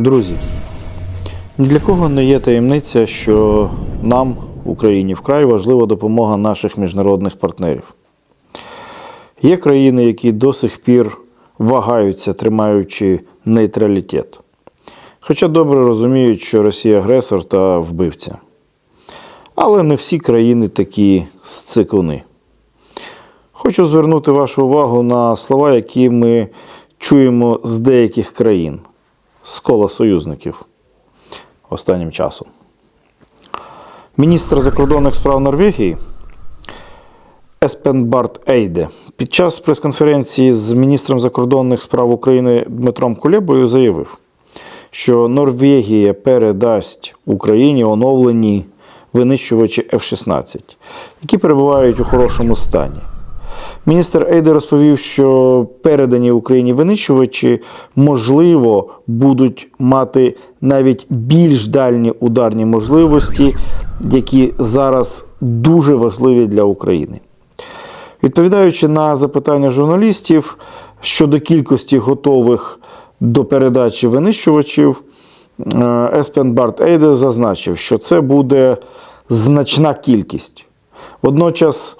Друзі, ні для кого не є таємниця, що нам, Україні, вкрай важлива допомога наших міжнародних партнерів. Є країни, які до сих пір вагаються, тримаючи нейтралітет. Хоча добре розуміють, що Росія агресор та вбивця. Але не всі країни такі сцикуни. Хочу звернути вашу увагу на слова, які ми чуємо з деяких країн, з кола союзників останнім часом. Міністр закордонних справ Норвегії Еспен Барт Ейде під час прес-конференції з міністром закордонних справ України Дмитром Кулебою заявив, що Норвегія передасть Україні оновлені винищувачі F-16, які перебувають у хорошому стані. Міністр Ейде розповів, що передані Україні винищувачі, можливо, будуть мати навіть більш дальні ударні можливості, які зараз дуже важливі для України. Відповідаючи на запитання журналістів щодо кількості готових до передачі винищувачів, е, Еспен Барт Ейде зазначив, що це буде значна кількість. Водночас,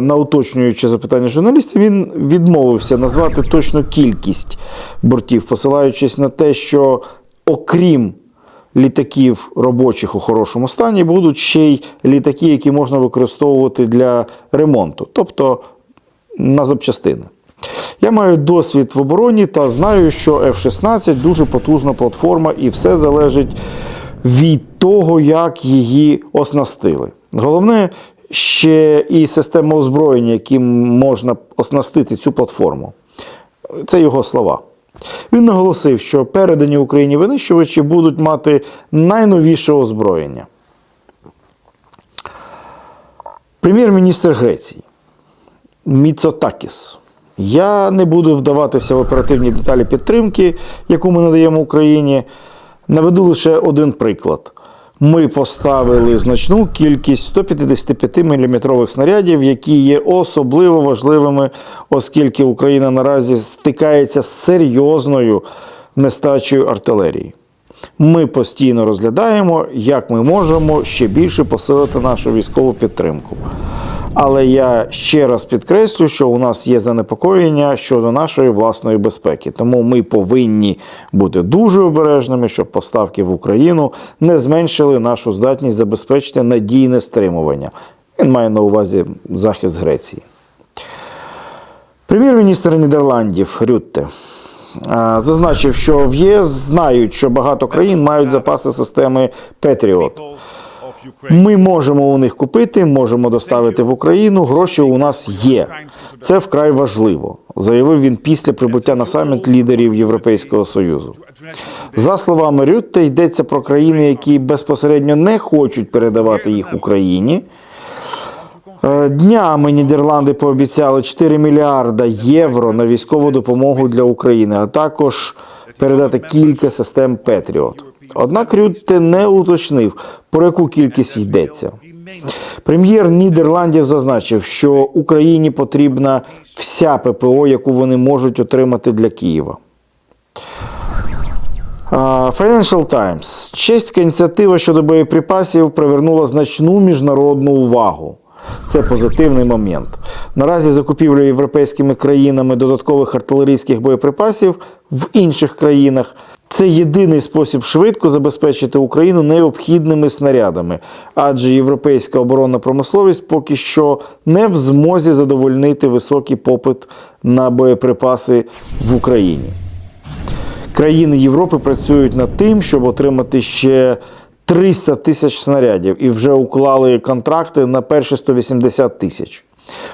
на уточнюючи запитання журналістів, він відмовився назвати точну кількість бортів, посилаючись на те, що окрім літаків робочих у хорошому стані, будуть ще й літаки, які можна використовувати для ремонту, тобто на запчастини. Я маю досвід в обороні та знаю, що F-16 дуже потужна платформа, і все залежить від того, як її оснастили. Головне ще і система озброєння, яким можна оснастити цю платформу. Це його слова. Він наголосив, що передані Україні винищувачі будуть мати найновіше озброєння. Прем'єр-міністр Греції Міцотакіс. Я не буду вдаватися в оперативні деталі підтримки, яку ми надаємо Україні. Наведу лише один приклад. Ми поставили значну кількість 155 мм снарядів, які є особливо важливими, оскільки Україна наразі стикається з серйозною нестачею артилерії. Ми постійно розглядаємо, як ми можемо ще більше посилити нашу військову підтримку. Але я ще раз підкреслю, що у нас є занепокоєння щодо нашої власної безпеки. Тому ми повинні бути дуже обережними, щоб поставки в Україну не зменшили нашу здатність забезпечити надійне стримування. Він має на увазі захист Греції. Прем'єр-міністр Нідерландів Рютте зазначив, що в ЄС знають, що багато країн мають запаси системи Петріот. Ми можемо у них купити, можемо доставити в Україну. Гроші у нас є. Це вкрай важливо, заявив він після прибуття на саміт лідерів Європейського союзу. За словами Рютте, йдеться про країни, які безпосередньо не хочуть передавати їх Україні. Е, Днями Нідерланди пообіцяли 4 мільярда євро на військову допомогу для України, а також передати кілька систем Петріот. Однак Рютте не уточнив, про яку кількість йдеться. Прем'єр Нідерландів зазначив, що Україні потрібна вся ППО, яку вони можуть отримати для Києва. Financial Times. Чеська ініціатива щодо боєприпасів привернула значну міжнародну увагу. Це позитивний момент. Наразі закупівля європейськими країнами додаткових артилерійських боєприпасів в інших країнах це єдиний спосіб швидко забезпечити Україну необхідними снарядами, адже європейська оборонна промисловість поки що не в змозі задовольнити високий попит на боєприпаси в Україні. Країни Європи працюють над тим, щоб отримати ще 300 тисяч снарядів і вже уклали контракти на перші 180 тисяч.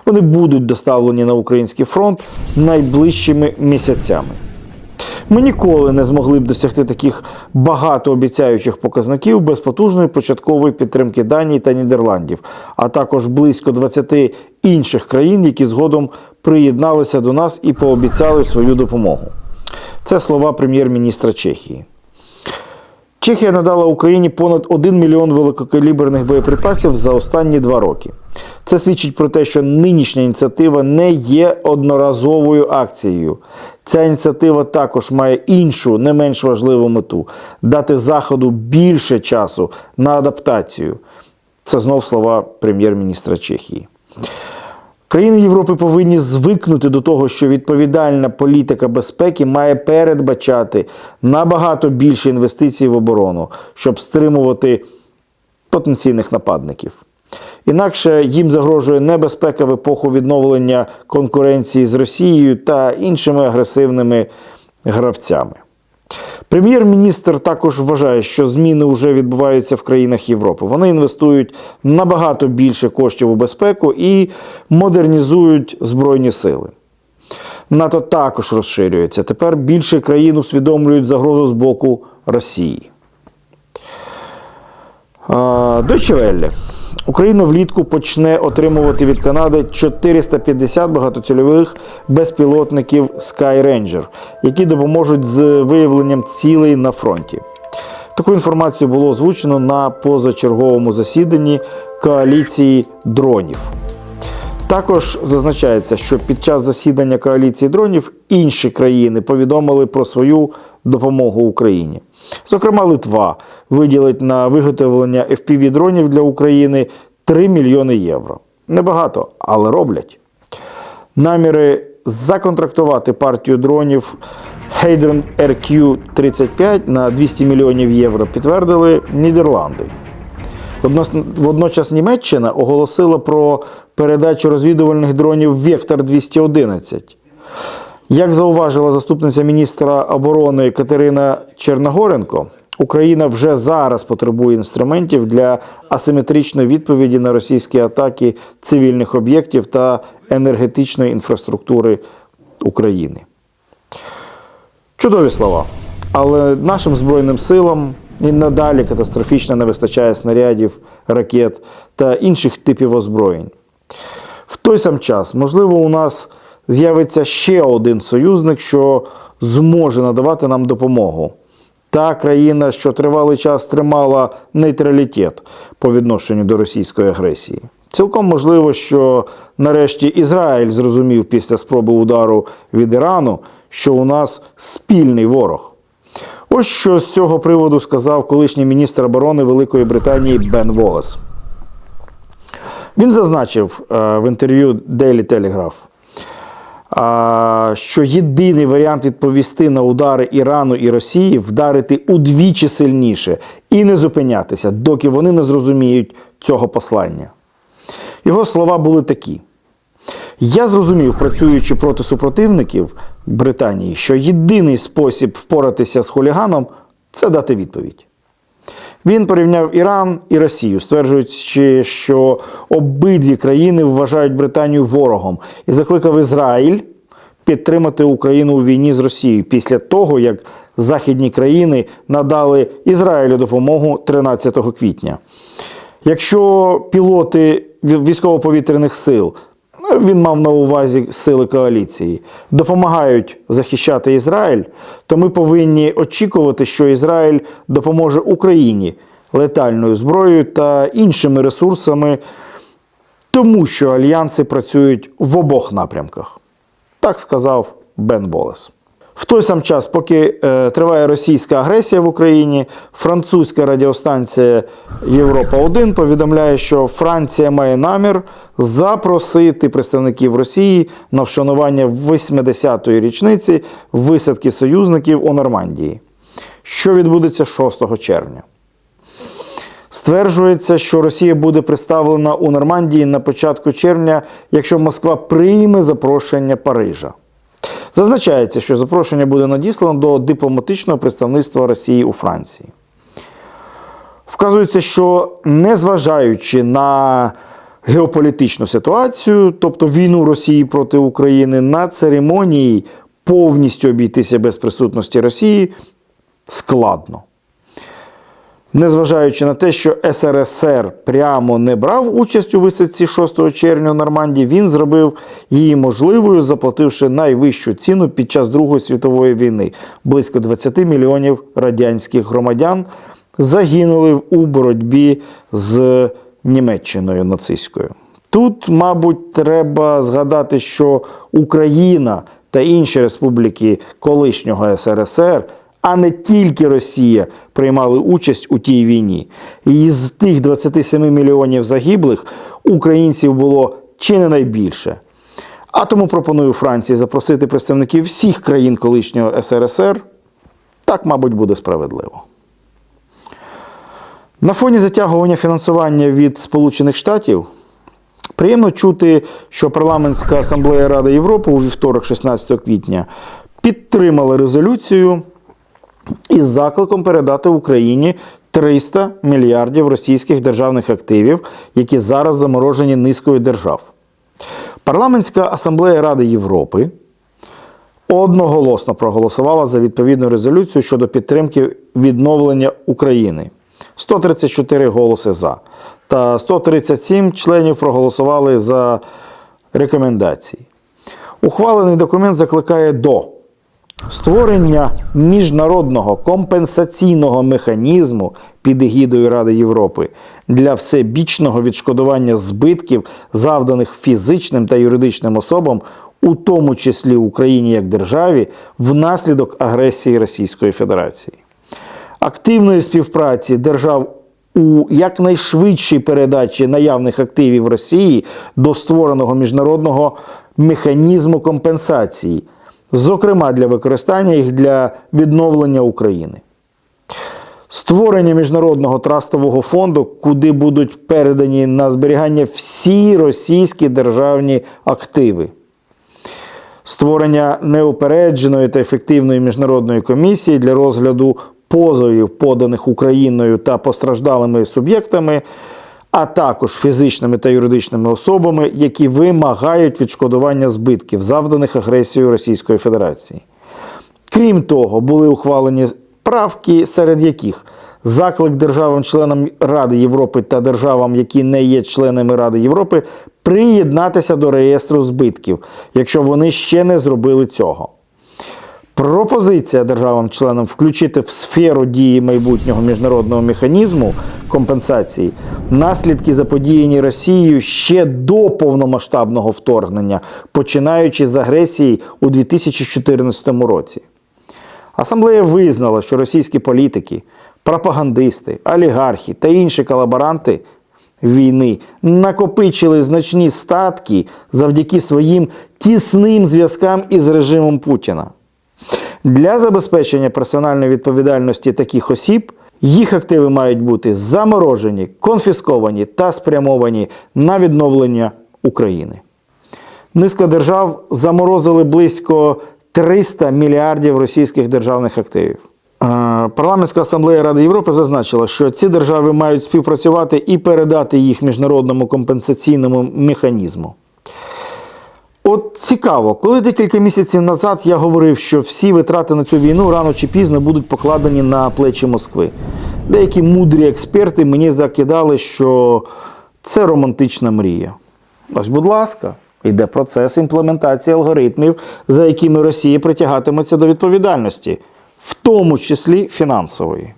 Вони будуть доставлені на український фронт найближчими місяцями. Ми ніколи не змогли б досягти таких багатообіцяючих показників без потужної початкової підтримки Данії та Нідерландів, а також близько 20 інших країн, які згодом приєдналися до нас і пообіцяли свою допомогу. Це слова прем'єр-міністра Чехії. Чехія надала Україні понад 1 мільйон великокаліберних боєприпасів за останні два роки. Це свідчить про те, що нинішня ініціатива не є одноразовою акцією. Ця ініціатива також має іншу, не менш важливу мету дати Заходу більше часу на адаптацію. Це знов слова прем'єр-міністра Чехії. Країни Європи повинні звикнути до того, що відповідальна політика безпеки має передбачати набагато більше інвестицій в оборону, щоб стримувати потенційних нападників. Інакше їм загрожує небезпека в епоху відновлення конкуренції з Росією та іншими агресивними гравцями. Прем'єр-міністр також вважає, що зміни вже відбуваються в країнах Європи. Вони інвестують набагато більше коштів у безпеку і модернізують збройні сили. НАТО також розширюється. Тепер більше країн усвідомлюють загрозу з боку Росії. Deutsche Welle. Україна влітку почне отримувати від Канади 450 багатоцільових безпілотників Skyranger, які допоможуть з виявленням цілей на фронті. Таку інформацію було озвучено на позачерговому засіданні коаліції дронів. Також зазначається, що під час засідання коаліції дронів інші країни повідомили про свою допомогу Україні. Зокрема, Литва виділить на виготовлення FPV дронів для України 3 мільйони євро. Небагато, але роблять. Наміри законтрактувати партію дронів Heidrun RQ-35 на 200 мільйонів євро підтвердили Нідерланди. Водночас Німеччина оголосила про передачу розвідувальних дронів Вектор 211. Як зауважила заступниця міністра оборони Катерина Черногоренко, Україна вже зараз потребує інструментів для асиметричної відповіді на російські атаки цивільних об'єктів та енергетичної інфраструктури України. Чудові слова. Але нашим Збройним силам і надалі катастрофічно не вистачає снарядів, ракет та інших типів озброєнь. В той сам час, можливо, у нас з'явиться ще один союзник, що зможе надавати нам допомогу. Та країна, що тривалий час тримала нейтралітет по відношенню до російської агресії. Цілком можливо, що нарешті Ізраїль зрозумів після спроби удару від Ірану, що у нас спільний ворог. Ось що з цього приводу сказав колишній міністр оборони Великої Британії Бен Волес. Він зазначив е, в інтерв'ю Daily Telegraph, що єдиний варіант відповісти на удари Ірану і Росії вдарити удвічі сильніше і не зупинятися, доки вони не зрозуміють цього послання. Його слова були такі. Я зрозумів, працюючи проти супротивників Британії, що єдиний спосіб впоратися з хуліганом це дати відповідь. Він порівняв Іран і Росію, стверджуючи, що обидві країни вважають Британію ворогом і закликав Ізраїль підтримати Україну у війні з Росією після того, як західні країни надали Ізраїлю допомогу 13 квітня. Якщо пілоти військово-повітряних сил, ну, він мав на увазі сили коаліції, допомагають захищати Ізраїль, то ми повинні очікувати, що Ізраїль допоможе Україні летальною зброєю та іншими ресурсами, тому що альянси працюють в обох напрямках. Так сказав Бен Болес. В той сам час, поки е, триває російська агресія в Україні, французька радіостанція Європа 1 повідомляє, що Франція має намір запросити представників Росії на вшанування 80-ї річниці висадки союзників у Нормандії, що відбудеться 6 червня. Стверджується, що Росія буде представлена у Нормандії на початку червня, якщо Москва прийме запрошення Парижа. Зазначається, що запрошення буде надіслано до дипломатичного представництва Росії у Франції. Вказується, що незважаючи на геополітичну ситуацію, тобто війну Росії проти України, на церемонії повністю обійтися без присутності Росії складно. Незважаючи на те, що СРСР прямо не брав участь у висадці 6 червня в Нормандії, він зробив її можливою, заплативши найвищу ціну під час Другої світової війни. Близько 20 мільйонів радянських громадян загинули у боротьбі з Німеччиною нацистською. Тут, мабуть, треба згадати, що Україна та інші республіки колишнього СРСР, а не тільки Росія, приймали участь у тій війні. І з тих 27 мільйонів загиблих українців було чи не найбільше. А тому пропоную Франції запросити представників всіх країн колишнього СРСР. Так, мабуть, буде справедливо. На фоні затягування фінансування від Сполучених Штатів приємно чути, що Парламентська асамблея Ради Європи у вівторок, 16 квітня, підтримала резолюцію із закликом передати Україні 300 мільярдів російських державних активів, які зараз заморожені низкою держав. Парламентська асамблея Ради Європи одноголосно проголосувала за відповідну резолюцію щодо підтримки відновлення України. 134 голоси за. Та 137 членів проголосували за рекомендації. Ухвалений документ закликає до створення міжнародного компенсаційного механізму під егідою Ради Європи для всебічного відшкодування збитків, завданих фізичним та юридичним особам, у тому числі Україні як державі, внаслідок агресії Російської Федерації. Активної співпраці держав у якнайшвидшій передачі наявних активів Росії до створеного міжнародного механізму компенсації, зокрема для використання їх для відновлення України. Створення міжнародного трастового фонду, куди будуть передані на зберігання всі російські державні активи створення неупередженої та ефективної міжнародної комісії для розгляду позовів, поданих Україною та постраждалими суб'єктами, а також фізичними та юридичними особами, які вимагають відшкодування збитків, завданих агресією Російської Федерації. Крім того, були ухвалені правки, серед яких заклик державам-членам Ради Європи та державам, які не є членами Ради Європи, приєднатися до реєстру збитків, якщо вони ще не зробили цього. Пропозиція державам-членам включити в сферу дії майбутнього міжнародного механізму компенсації наслідки заподіяні Росією ще до повномасштабного вторгнення, починаючи з агресії у 2014 році. Асамблея визнала, що російські політики, пропагандисти, олігархи та інші колаборанти війни накопичили значні статки завдяки своїм тісним зв'язкам із режимом Путіна. Для забезпечення персональної відповідальності таких осіб їх активи мають бути заморожені, конфісковані та спрямовані на відновлення України. Низка держав заморозили близько 300 мільярдів російських державних активів. Е, Парламентська асамблея Ради Європи зазначила, що ці держави мають співпрацювати і передати їх міжнародному компенсаційному механізму. От цікаво, коли декілька місяців назад я говорив, що всі витрати на цю війну рано чи пізно будуть покладені на плечі Москви. Деякі мудрі експерти мені закидали, що це романтична мрія. Ось, будь ласка, йде процес імплементації алгоритмів, за якими Росія притягатиметься до відповідальності, в тому числі фінансової.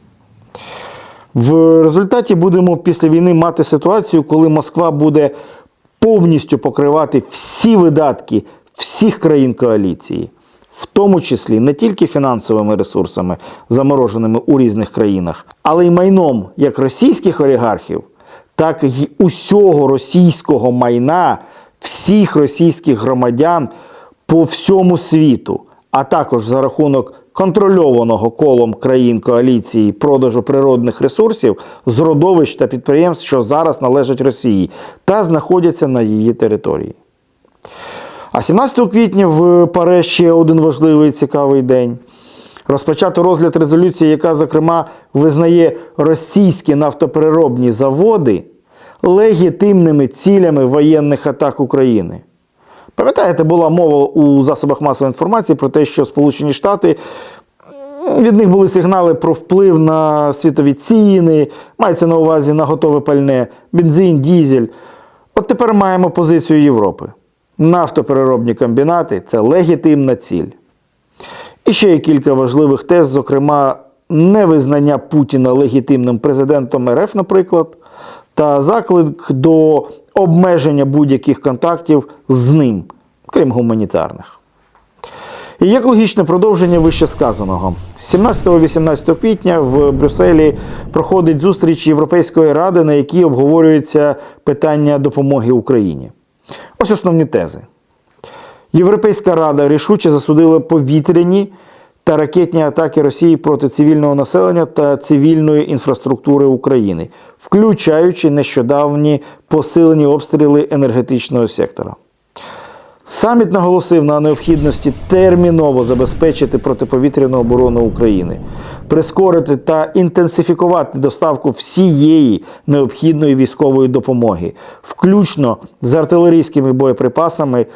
В результаті будемо після війни мати ситуацію, коли Москва буде повністю покривати всі видатки всіх країн коаліції, в тому числі не тільки фінансовими ресурсами, замороженими у різних країнах, але й майном як російських олігархів, так і усього російського майна всіх російських громадян по всьому світу, а також за рахунок контрольованого колом країн коаліції продажу природних ресурсів з родовищ та підприємств, що зараз належать Росії та знаходяться на її території. А 17 квітня в ПАРЕ ще один важливий і цікавий день. Розпочато розгляд резолюції, яка, зокрема, визнає російські нафтопереробні заводи легітимними цілями воєнних атак України. Пам'ятаєте, була мова у засобах масової інформації про те, що Сполучені Штати від них були сигнали про вплив на світові ціни, мається на увазі на готове пальне, бензин, дізель. От тепер маємо позицію Європи. Нафтопереробні комбінати це легітимна ціль. І ще є кілька важливих тез, зокрема, невизнання Путіна легітимним президентом РФ, наприклад, та заклик до обмеження будь-яких контактів з ним, крім гуманітарних. І як логічне продовження вище сказаного, 17-18 квітня в Брюсселі проходить зустріч Європейської ради, на якій обговорюється питання допомоги Україні. Ось основні тези. Європейська рада рішуче засудила повітряні та ракетні атаки Росії проти цивільного населення та цивільної інфраструктури України, включаючи нещодавні посилені обстріли енергетичного сектора. Саміт наголосив на необхідності терміново забезпечити протиповітряну оборону України, прискорити та інтенсифікувати доставку всієї необхідної військової допомоги, включно з артилерійськими боєприпасами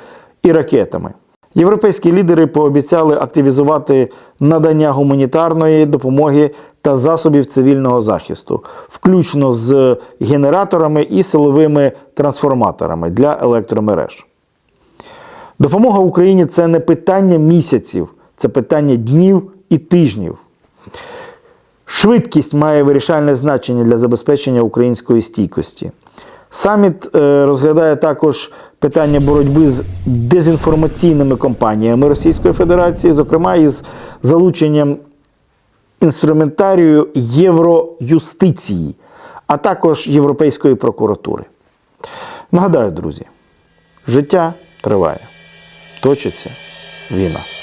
і ракетами. Європейські лідери пообіцяли активізувати надання гуманітарної допомоги та засобів цивільного захисту, включно з генераторами і силовими трансформаторами для електромереж. Допомога Україні це не питання місяців, це питання днів і тижнів. Швидкість має вирішальне значення для забезпечення української стійкості. Саміт е, розглядає також питання боротьби з дезінформаційними компаніями Російської Федерації, зокрема із залученням інструментарію євроюстиції, а також Європейської прокуратури. Нагадаю, друзі, життя триває, точиться війна.